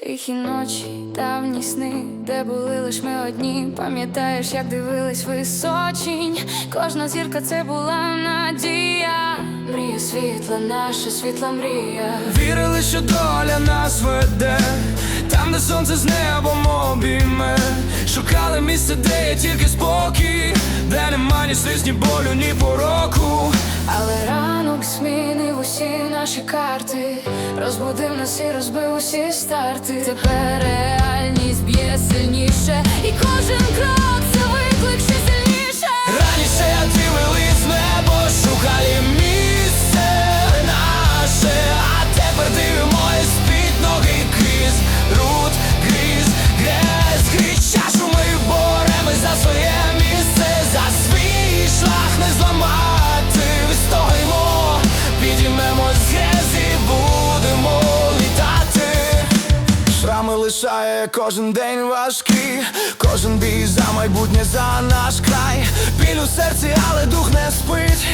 Тихі ночі, давні сни, де були лиш ми одні. Пам'ятаєш, як дивились височінь. Кожна зірка це була надія. Мрія світла, наша світла мрія. Вірили, що доля нас веде, там, де сонце з небом обійме. Шукали місце, де є тільки спокій, де нема ні сліз, ні болю, ні пороку. Але ранок усі наші карти, розбудив нас і розбив усі старти. Тепер реальність Шрами кожен день важкий, кожен бій за майбутнє за наш край. Біль у серці, але дух не спить.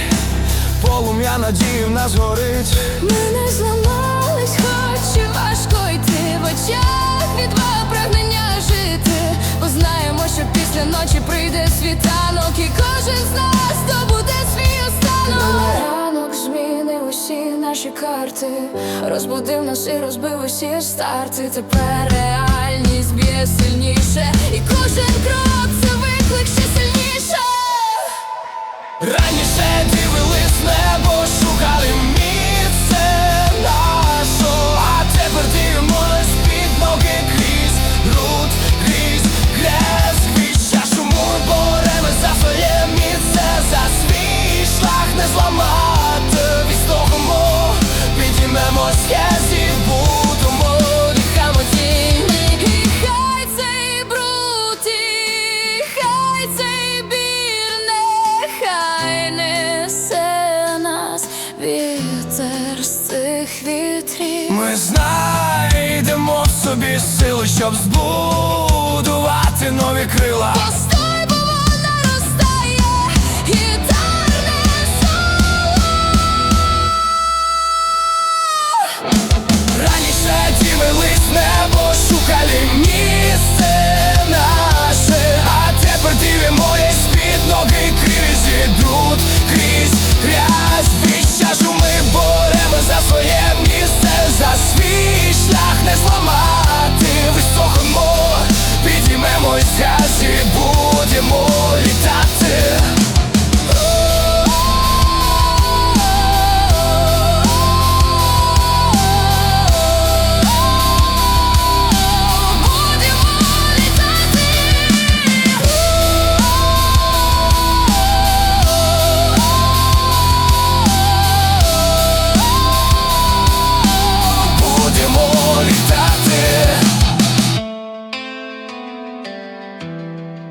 Полум'я надії в нас горить. Ми не зламались, хоч і важко йти в очах відвага прагнення жити. Бо знаємо, що після ночі прийде світанок, і кожен з наші карти, розбудив нас і розбив усі старти. Тепер реальність б'є сильніше, і кожен крок це виклик ще сильніше. Ми знайдемо в собі сили, щоб збудувати нові крила.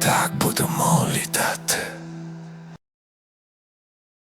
tak budu molitat